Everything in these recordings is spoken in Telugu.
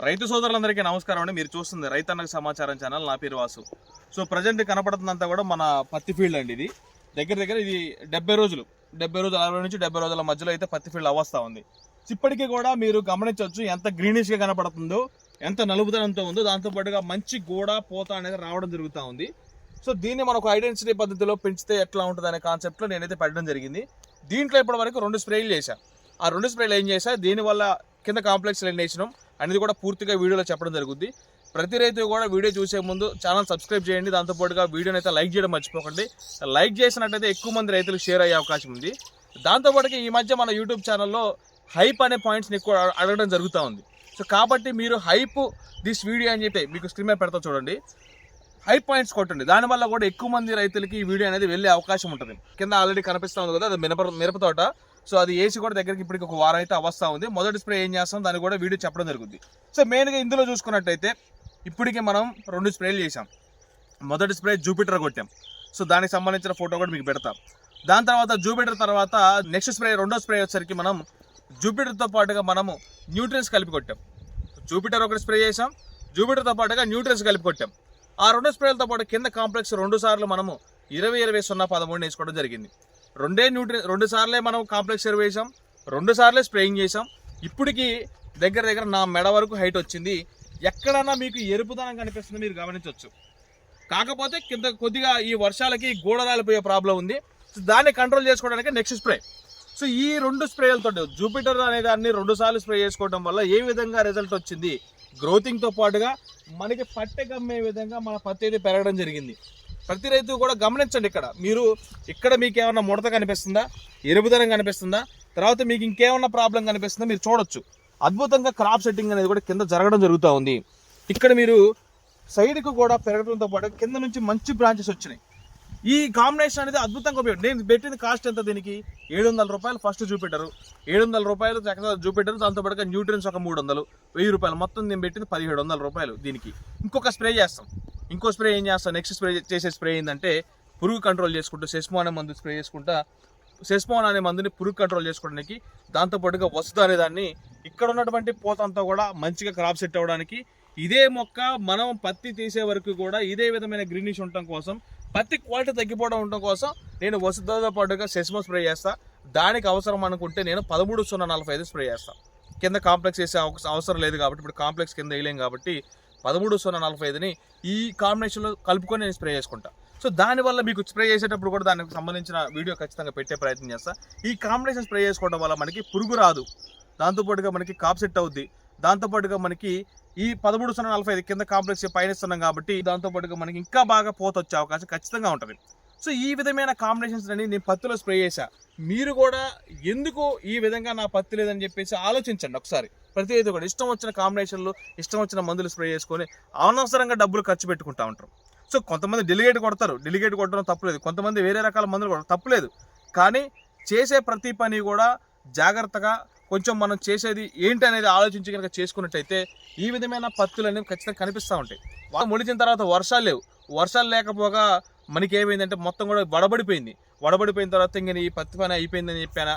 రైతు సోదరులందరికీ నమస్కారం అండి. మీరు చూస్తుంది రైతన్నకు సమాచారం ఛానల్. నా పేరు వాసు. సో ప్రజెంట్ కనపడుతుందంతా కూడా మన పత్తి ఫీల్డ్ అండి ఇది. దగ్గర దగ్గర ఇది డెబ్బై రోజులు. డెబ్బై రోజుల అరవై నుంచి డెబ్బై రోజుల మధ్యలో అయితే పత్తి ఫీల్డ్ అవస్థ ఉంది. ఇప్పటికీ కూడా మీరు గమనించవచ్చు ఎంత గ్రీనిష్గా కనపడుతుందో ఎంత నలుపుదనంతో ఉందో దాంతో పాటుగా మంచి గోడ పోత అనేది రావడం జరుగుతూ ఉంది. సో దీన్ని మనకు ఐడెన్సిటీ పద్ధతిలో పెంచితే ఎట్లా ఉంటుంది అనే కాన్సెప్ట్లో నేనైతే పెట్టడం జరిగింది. దీంట్లో ఇప్పటి వరకు రెండు స్ప్రేలు చేశాను ఆ రెండు స్ప్రేలు ఏం చేశా? దీనివల్ల కింద కాంప్లెక్స్ లైన్ వేసినాం అనేది కూడా పూర్తిగా వీడియోలో చెప్పడం జరుగుద్ది. ప్రతి రైతు కూడా వీడియో చూసే ముందు ఛానల్ సబ్స్క్రైబ్ చేయండి. దాంతోపాటుగా వీడియోని అయితే లైక్ చేయడం మర్చిపోకండి. లైక్ చేసినట్టయితే ఎక్కువ మంది రైతులకు షేర్ అయ్యే అవకాశం ఉంది. దాంతోపాటుగా ఈ మధ్య మన యూట్యూబ్ ఛానల్లో హైప్ అనే పాయింట్స్ని ఎక్కువ అడగడం జరుగుతూ ఉంది. సో కాబట్టి మీరు హైప్ దిస్ వీడియో అని చెప్పి మీకు స్క్రీన్ మీద పెడతా చూడండి. హై పాయింట్స్ కొట్టండి. దానివల్ల కూడా ఎక్కువ మంది రైతులకి ఈ వీడియో అనేది వెళ్ళే అవకాశం ఉంటుంది. కింద ఆల్రెడీ కనిపిస్తూ ఉంది కదా అది మినప మిరపతోట సో అది ఏసీ కూడా దగ్గరికి ఇప్పటికి ఒక వారం అయితే అవస్థ ఉంది. మొదటి స్ప్రే ఏం చేస్తాం? దాన్ని కూడా వీడియో చెప్పడం జరుగుతుంది సో మెయిన్గా ఇందులో చూసుకున్నట్టయితే ఇప్పటికే మనం రెండు స్ప్రేలు చేసాం మొదటి స్ప్రే జూపిటర్ కొట్టాం. సో దానికి సంబంధించిన ఫోటో కూడా మీకు పెడతాం. దాని తర్వాత జూపిటర్ తర్వాత నెక్స్ట్ స్ప్రే రెండో స్ప్రే వచ్చేసరికి మనం జూపిటర్తో పాటుగా మనము న్యూట్రియన్స్ కలిపి కొట్టాం. జూపిటర్ ఒకటి స్ప్రే చేసాం జూపిటర్తో పాటుగా న్యూట్రియన్స్ కలిపి కొట్టాం. ఆ రెండు స్ప్రేలతో పాటు కింద కాంప్లెక్స్ రెండు సార్లు మనము ఇరవై ఇరవై సున్నా పదమూడు వేసుకోవడం జరిగింది. రెండే న్యూట్రి రెండు సార్లే మనం కాంప్లెక్స్ ఎరువు వేసాం రెండు సార్లే స్ప్రేయింగ్ చేసాం ఇప్పటికి దగ్గర దగ్గర నా మెడ వరకు హైట్ వచ్చింది. ఎక్కడన్నా మీకు ఎరుపుదనం కనిపిస్తుంది మీరు గమనించవచ్చు కాకపోతే కింద కొద్దిగా ఈ వర్షాలకి గోడరాలిపోయే ప్రాబ్లం ఉంది. సో దాన్ని కంట్రోల్ చేసుకోవడానికి నెక్స్ట్ స్ప్రే. సో ఈ రెండు స్ప్రేలతో జూపిటర్ అనే దాన్ని రెండు సార్లు స్ప్రే చేసుకోవడం వల్ల ఏ విధంగా రిజల్ట్ వచ్చింది? గ్రోతింగ్తో పాటుగా మనకి పట్టె కమ్మే విధంగా మన పత్తి అయితే పెరగడం జరిగింది. ప్రతి రైతు కూడా గమనించండి ఇక్కడ. మీరు ఇక్కడ మీకు ఏమైనా ముడత కనిపిస్తుందా? ఎరుపుదనం కనిపిస్తుందా? తర్వాత మీకు ఇంకేమన్నా ప్రాబ్లం కనిపిస్తుందా? మీరు చూడొచ్చు. అద్భుతంగా క్రాప్ సెట్టింగ్ అనేది కూడా కింద జరగడం జరుగుతూ ఉంది. ఇక్కడ మీరు సైడ్కు కూడా పెరగడంతో పాటు కింద నుంచి మంచి బ్రాంచెస్ వచ్చినాయి. ఈ కాంబినేషన్ అనేది అద్భుతంగా ఉపయోగం. నేను పెట్టిన కాస్ట్ ఎంత దీనికి? ఏడు వందల రూపాయలు ఫస్ట్ చూపెట్టారు. ఏడు వందల రూపాయలు చక్కగా చూపెట్టారు. దాంతో పాటుగా న్యూట్రియన్స్ ఒక మూడు వందలు వెయ్యి రూపాయలు. మొత్తం నేను పెట్టింది పదిహేడు వందల రూపాయలు దీనికి. ఇంకొక స్ప్రే చేస్తాం. ఇంకో స్ప్రే ఏం చేస్తా? నెక్స్ట్ స్ప్రే చేసే స్ప్రే ఏంటంటే పురుగు కంట్రోల్ చేసుకుంటూ సెస్మో అనే మందు స్ప్రే చేసుకుంటా సెస్మోన్ అనే మందుని పురుగు కంట్రోల్ చేసుకోవడానికి దాంతోపాటుగా పాటుగా అనే దాన్ని ఇక్కడ ఉన్నటువంటి పోతంతా కూడా మంచిగా క్రాప్ సెట్ అవ్వడానికి ఇదే మొక్క మనం పత్తి తీసే వరకు కూడా ఇదే విధమైన గ్రీనిష్ ఉండటం కోసం పత్తి క్వాలిటీ తగ్గిపోవడం ఉండటం కోసం నేను వసుతో పాటుగా సెస్మో స్ప్రే చేస్తా. దానికి అవసరం అనుకుంటే నేను పదమూడు సున్నా నలభై ఐదు స్ప్రే చేస్తాను కింద కాంప్లెక్స్ వేసే అవస- అవసరం లేదు కాబట్టి ఇప్పుడు కాంప్లెక్స్ కింద వేయలేం కాబట్టి పదమూడు సున్నా నలభై ఐదుని ఈ కాంబినేషన్లో కలుపుకొని నేను స్ప్రే చేసుకుంటా. సో దానివల్ల మీకు స్ప్రే చేసేటప్పుడు కూడా దానికి సంబంధించిన వీడియో ఖచ్చితంగా పెట్టే ప్రయత్నం చేస్తా. ఈ కాంబినేషన్ స్ప్రే చేసుకోవడం వల్ల మనకి పురుగు రాదు. దాంతోపాటుగా మనకి కాప్ సెట్ అవుద్ది. దాంతోపాటుగా మనకి ఈ పదమూడు సున్నా నలభై ఐదు కింద కాంప్లెక్స్ పయనిస్తున్నాం కాబట్టి దాంతోపాటుగా మనకి ఇంకా బాగా పోత వచ్చే అవకాశం ఖచ్చితంగా ఉంటుంది. సో ఈ విధమైన కాంబినేషన్స్ అని నేను పత్తిలో స్ప్రే చేశా. మీరు కూడా ఎందుకు ఈ విధంగా నా పత్తి లేదని చెప్పేసి ఆలోచించండి ఒకసారి. ప్రతి కూడా. ఇష్టం వచ్చిన కాంబినేషన్లు ఇష్టం వచ్చిన మందులు స్ప్రే చేసుకొని అనవసరంగా డబ్బులు ఖర్చు పెట్టుకుంటా ఉంటారు. సో కొంతమంది డెలిగేట్ కొడతారు. డెలిగేట్ కొట్టడం తప్పులేదు కొంతమంది వేరే రకాల మందులు కొడతారు. తప్పులేదు కానీ చేసే ప్రతి పని కూడా జాగ్రత్తగా కొంచెం మనం చేసేది ఏంటి అనేది ఆలోచించి కనుక చేసుకున్నట్టయితే ఈ విధమైన పత్తులు అనేవి ఖచ్చితంగా కనిపిస్తూ ఉంటాయి. వాళ్ళు ముడిచిన తర్వాత వర్షాలు లేవు. వర్షాలు లేకపోగా మనకి ఏమైందంటే మొత్తం కూడా వడబడిపోయింది. వడబడిపోయిన తర్వాత ఇంక ఈ పత్తి పని అయిపోయిందని చెప్పాను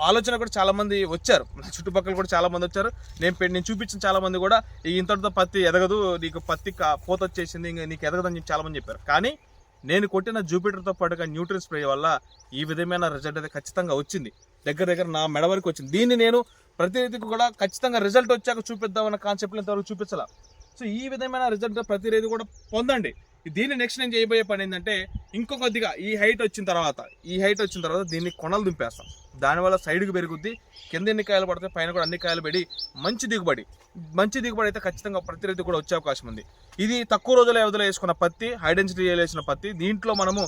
ఆలోచన కూడా చాలా మంది వచ్చారు. చుట్టుపక్కల కూడా చాలా మంది వచ్చారు. నేను నేను చూపించిన చాలా మంది కూడా ఈ ఇంతటితో పత్తి ఎదగదు నీకు పత్తి కా- పోత వచ్చేసింది ఇంకా నీకు ఎదగదని చెప్పి చాలా మంది చెప్పారు. కానీ నేను కొట్టిన జూపిటర్తో పాటుగా న్యూట్రిన్ స్ప్రే వల్ల ఈ విధమైన రిజల్ట్ అయితే ఖచ్చితంగా వచ్చింది. దగ్గర దగ్గర నా మెడ వరకు వచ్చింది. దీన్ని నేను ప్రతి రైతుకు కూడా ఖచ్చితంగా రిజల్ట్ వచ్చాక చూపిద్దామన్న కాన్సెప్ట్ ఇంతవరకు చూపించాల. సో ఈ విధమైన రిజల్ట్ ప్రతి రైతు కూడా పొందండి. దీన్ని నెక్స్ట్ నేను చేయబోయే పని ఏంటంటే ఇంకొద్దిగా కొద్దిగా ఈ హైట్ వచ్చిన తర్వాత ఈ హైట్ వచ్చిన తర్వాత దీన్ని కొనలు దింపేస్తాం. దానివల్ల సైడ్కి పెరుగుద్ది. కింద ఎన్ని కాయలు పడతాయి పైన కూడా అన్ని కాయలు పడి మంచి దిగుబడి. మంచి దిగుబడి అయితే ఖచ్చితంగా ప్రతి రైతు కూడా వచ్చే అవకాశం ఉంది. ఇది తక్కువ రోజుల వ్యవధిలో వేసుకున్న పత్తి హైడెన్సిటీ వేసిన పత్తి. దీంట్లో మనము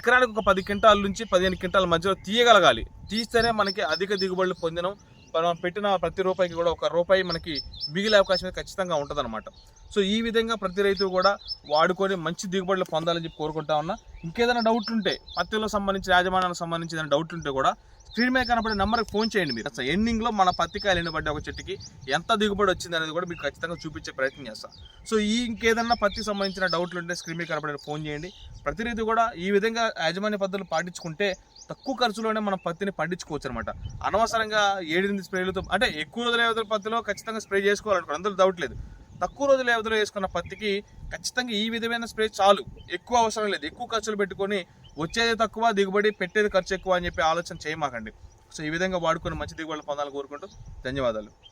ఎకరానికి ఒక పది క్వింటాల నుంచి పదిహేను క్వింటాల మధ్యలో తీయగలగాలి. తీస్తేనే మనకి అధిక దిగుబడులు పొందడం మనం పెట్టిన ప్రతి రూపాయికి కూడా ఒక రూపాయి మనకి మిగిలే అవకాశం ఖచ్చితంగా ఉంటుందన్నమాట. సో ఈ విధంగా ప్రతి రైతు కూడా వాడుకొని మంచి దిగుబడులు పొందాలని చెప్పి కోరుకుంటా ఉన్నా. ఇంకేదైనా డౌట్ ఉంటే పత్తిలో సంబంధించి యాజమాన్యానికి సంబంధించి ఏదైనా డౌట్ ఉంటే కూడా స్క్రీన్ మీద కనపడే నెంబర్కి ఫోన్ చేయండి మీరు. అసలు ఎండింగ్లో మన పత్తి కాయలు ఒక చెట్టుకి ఎంత దిగుబడి వచ్చింది అనేది కూడా మీకు ఖచ్చితంగా చూపించే ప్రయత్నం చేస్తాం. సో ఈ ఇంకేదన్నా పత్తికి సంబంధించిన డౌట్లు ఉంటే స్క్రీన్ మీద కనపడే ఫోన్ చేయండి. ప్రతి రైతు కూడా ఈ విధంగా యాజమాన్య పద్ధతులు పాటించుకుంటే తక్కువ ఖర్చులోనే మనం పత్తిని పండించుకోవచ్చు అనమాట అనవసరంగా ఏడెనిమిది స్ప్రేలతో అంటే ఎక్కువ రోజుల వ్యవధిలో పత్తిలో ఖచ్చితంగా స్ప్రే చేసుకోవాలనుకో అందులో డౌట్ లేదు. తక్కువ రోజుల వ్యవధిలో వేసుకున్న పత్తికి ఖచ్చితంగా ఈ విధమైన స్ప్రే చాలు. ఎక్కువ అవసరం లేదు. ఎక్కువ ఖర్చులు పెట్టుకొని వచ్చేది తక్కువ దిగుబడి పెట్టేది ఖర్చు ఎక్కువ అని చెప్పి ఆలోచన చేయమాకండి. సో ఈ విధంగా వాడుకొని మంచి దిగుబడులు పొందాలని కోరుకుంటూ ధన్యవాదాలు.